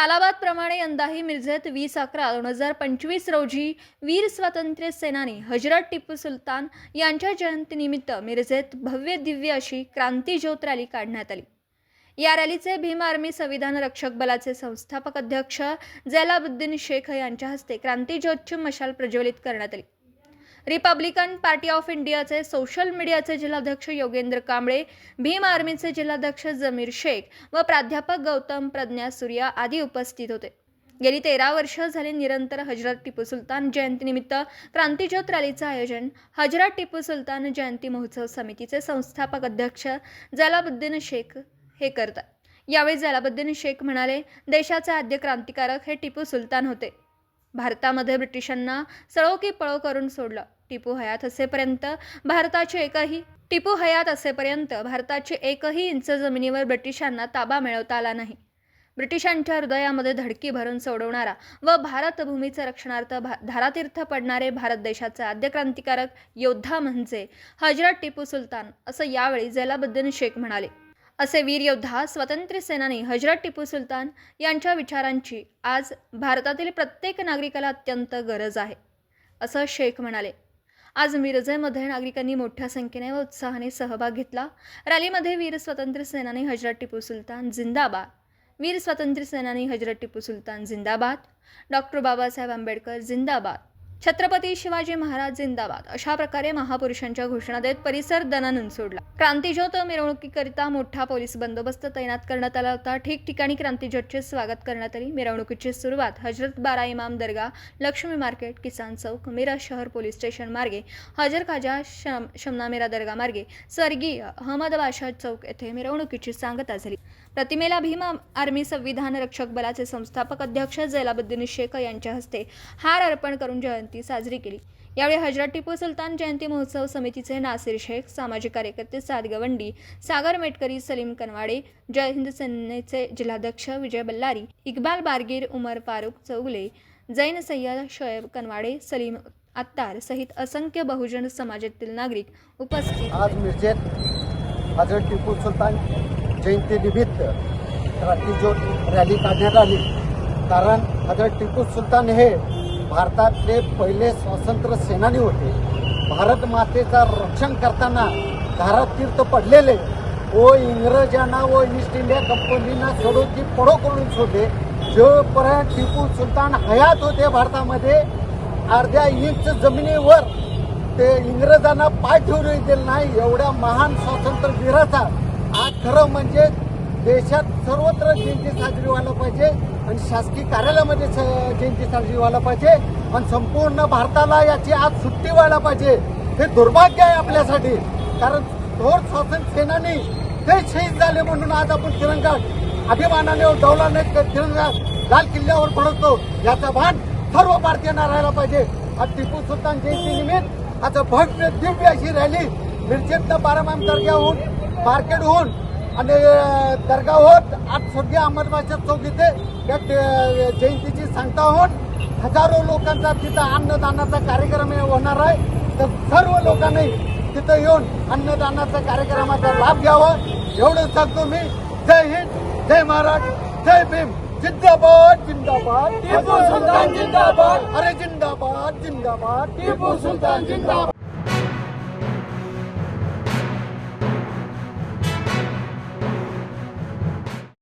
तालाबादप्रमाणे यंदाही मिरजेत वीस अकरा दोन हजार पंचवीस रोजी वीर स्वातंत्र्य सेनानी हजरत टिपू सुलतान यांच्या जयंतीनिमित्त मिरजेत भव्य दिव्य अशी क्रांती ज्योत रॅली काढण्यात आली. या रॅलीचे भीम आर्मी संविधान रक्षक बलाचे संस्थापक अध्यक्ष जैलाबुद्दीन शेख यांच्या हस्ते क्रांतीज्योतची मशाल प्रज्वलित करण्यात आली. रिपब्लिकन पार्टी ऑफ इंडियाचे सोशल मीडियाचे जिल्हाध्यक्ष योगेंद्र कांबळे भीम आर्मीचे जिल्हाध्यक्ष जमीर शेख व प्राध्यापक गौतम प्रज्ञा सूर्या आदी उपस्थित होते. गेली तेरा वर्ष झाली निरंतर हजरत टिपू सुलतान जयंतीनिमित्त क्रांतीज्योत रॅलीचं आयोजन. हजरत टिपू सुलतान जयंती महोत्सव समितीचे संस्थापक अध्यक्ष जलाबुद्दीन शेख हे करतात. यावेळी जलाबुद्दीन शेख म्हणाले देशाचे आद्य क्रांतिकारक हे टिपू सुलतान होते. भारतामध्ये ब्रिटिशांना सळो की पळो करून सोडलं. टिपू हयात असेपर्यंत भारताचे एकही टिपू हयात असेपर्यंत भारताचे एकही इंच जमिनीवर ब्रिटिशांना ताबा मिळवता आला नाही. ब्रिटिशांच्या हृदयामध्ये धडकी भरून सोडवणारा व भारतभूमीचं रक्षणार्थ भा धारातीर्थ पडणारे भारत देशाचे आद्य क्रांतिकारक योद्धा म्हणजे हजरत टिपू सुलतान असं यावेळी जलाबद्दीन शेख म्हणाले. असे वीर योद्धा स्वातंत्र्य सेनानी हजरत टिपू सुलतान यांच्या विचारांची आज भारतातील प्रत्येक नागरिकाला अत्यंत गरज आहे असं शेख म्हणाले. आज मिरजेमध्ये नागरिकांनी मोठ्या संख्येने व उत्साहाने सहभाग घेतला. रॅलीमध्ये वीर स्वातंत्र्य सेनानी हजरत टिपू सुलतान जिंदाबाद. वीर स्वातंत्र्य सेनानी हजरत टिपू सुलतान जिंदाबाद. डॉक्टर बाबासाहेब आंबेडकर जिंदाबाद. छत्रपती शिवाजी महाराज जिंदाबाद अशा प्रकारे महापुरुषांच्या घोषणा देत परिसर दणानून सोडला. क्रांतीज्योत मिरवणुकीकरिता मोठा पोलीस बंदोबस्त तैनात करण्यात आला होता. ठिकठिकाणी क्रांतीज्योतचे स्वागत करण्यात आली. मिरवणुकीची सुरुवात हजरत बारा इमाम दर्गा लक्ष्मी मार्केट किसान चौक मीरा शहर पोलीस स्टेशन मार्गे हजर खाजा शम शमनामेरा दर्गा मार्गे स्वर्गीय अहमदबादशाह चौक येथे मिरवणुकीची सांगता झाली. प्रतिमेला भीम आर्मी संविधान रक्षक बलाचे संस्थापक अध्यक्ष जैलाबुद्दीन शेख यांच्या हस्ते हार अर्पण करून जयंती साजरी केली. यावेळी हजरत टिपू सुलतान जयंती महोत्सव समितीचे नासिर शेख सामाजिक कार्यकर्ते साद गवंडी सागर मेटकरी सलीम कनवाडे जय हिंद सेनेचे जिल्हाध्यक्ष विजय बल्लारी इक्बाल बारगीर उमर फारुख चौगले जैन सय्यद शोएब कनवाडे सलीम अत्तार सहित असंख्य बहुजन समाजातील नागरिक उपस्थित आज मिरजेत हजरत टिपू सुलतान जयंतीनिमित्त जो रॅली काढण्यात आली. कारण हजरत टिपू सुलतान हे भारतातले पहिले स्वातंत्र्य सेनानी होते. भारत मातेचा रक्षण करताना धारातीर्थ पडलेले. व इंग्रजांना व ईस्ट इंडिया कंपनीना सोडून ती पडो करून सोडले. जोपर्यंत टिपू सुलतान हयात होते भारतामध्ये अर्ध्या इंच जमिनीवर ते इंग्रजांना पाय ठेवून दिले नाही एवढ्या महान स्वातंत्र्यवीराचा. आज खरं म्हणजे देशात सर्वत्र जयंती साजरी व्हायला पाहिजे आणि शासकीय कार्यालयामध्ये स- जयंती साजरी व्हायला पाहिजे आणि संपूर्ण भारताला याची आज सुट्टी व्हायला पाहिजे. हे दुर्भाग्य आहे आपल्यासाठी. कारण थोर स्वातंत्र्य सेनानी ते शहीद झाले म्हणून आज आपण तिरंगा अभिमानाने डौलाने तिरंगा लाल किल्ल्यावर पडवतो याचा भान सर्व भारतीयांना राहायला पाहिजे. आज टिपू सुलतान जयंती निमित्त आज भव्य दिव्य अशी रॅली मिरजेतनं बारामाम दर्ग्याहून मार्केटहून आणि दर्गा होत. आज स्वर्गीय बादशाह चौक इथे. या जयंतीची सांगता होऊन हजारो लोकांचा तिथं अन्नदानाचा कार्यक्रम होणार आहे. तर सर्व लोकांनी तिथं येऊन अन्नदानाचा कार्यक्रमाचा लाभ घ्यावा. एवढं सांगतो मी. जय हिंद जय महाराज जय भीम. जिंदाबाद जिंदाबाद. टिपू सुलतान जिंदाबाद. अरे जिंदाबाद जिंदाबाद. टिपू सुलतान जिंदाबाद.